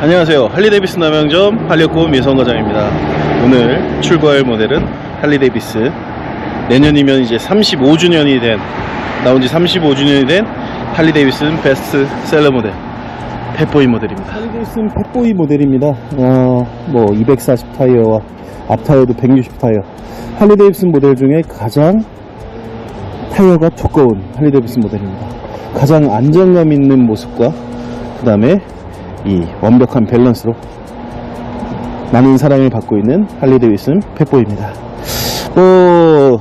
안녕하세요. 할리데이비스 남양점 한력고 미성과장입니다. 오늘 출고할 모델은 할리데이비스 내년이면 이제 35주년이 된 나온 지 35주년이 된 할리데이비슨 베스트 셀러 모델 펫보이 모델입니다. 할리데이슨 펫보이 모델입니다. 어, 뭐, 240 타이어와 앞 타이어도 160 타이어. 할리데이비슨 모델 중에 가장 타이어가 두꺼운 할리데이비슨 모델입니다. 가장 안정감 있는 모습과, 그 다음에 이 완벽한 밸런스로 많은 사랑을 받고 있는 할리 데이비슨 펫보이입니다. 어,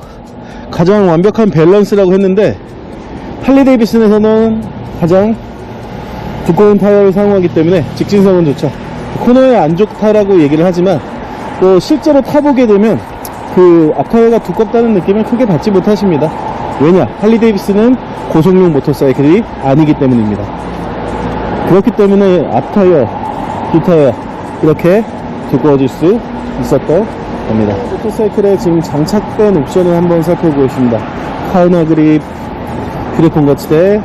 가장 완벽한 밸런스라고 했는데, 할리 데이비슨에서는 가장 두꺼운 타이어를 사용하기 때문에 직진성은 좋죠. 코너에 안 좋다라고 얘기를 하지만 또 실제로 타보게 되면 그 앞타이어가 두껍다는 느낌을 크게 받지 못하십니다. 왜냐? 할리 데이비스는 고속용 모터사이클이 아니기 때문입니다. 그렇기 때문에 앞타이어, 뒷타이어 이렇게 두꺼워질 수 있었던 겁니다. 모터사이클에 지금 장착된 옵션을 한번 살펴보겠습니다. 카우나 그립, 휴대폰 거치대,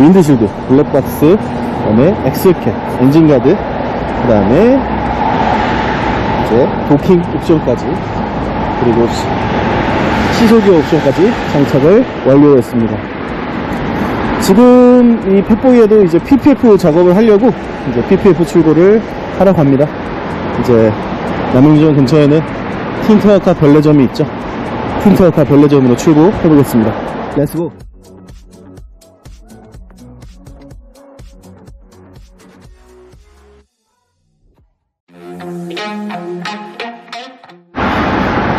윈드실드, 블랙박스, 그 다음에 엑셀캡, 엔진가드, 그 다음에 이제 도킹 옵션까지, 그리고 시- 시소기어 옵션까지 장착을 완료했습니다. 지금 이 펫보이에도 이제 PPF 작업을 하려고 이제 PPF 출고를 하러 갑니다. 이제 남양주점 근처에는 틴트아카 별내점이 있죠. 틴트아카 별내점으로 출고해 보겠습니다. 렛츠고!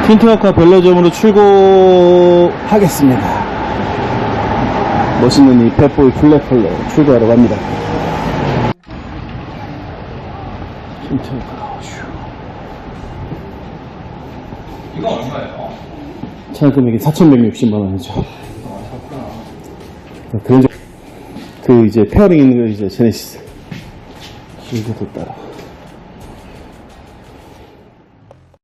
틴트아카 별내점으로 출고하겠습니다. 멋있는 이 펫보이 컬러 출고하러 갑니다. 틴트아카 슈. 이거 얼마예요? 차량 금액이 4,160만 원이죠. 그런 적- 그 이제 페어링 있는 거 이제 제네시스. 실드도 따라.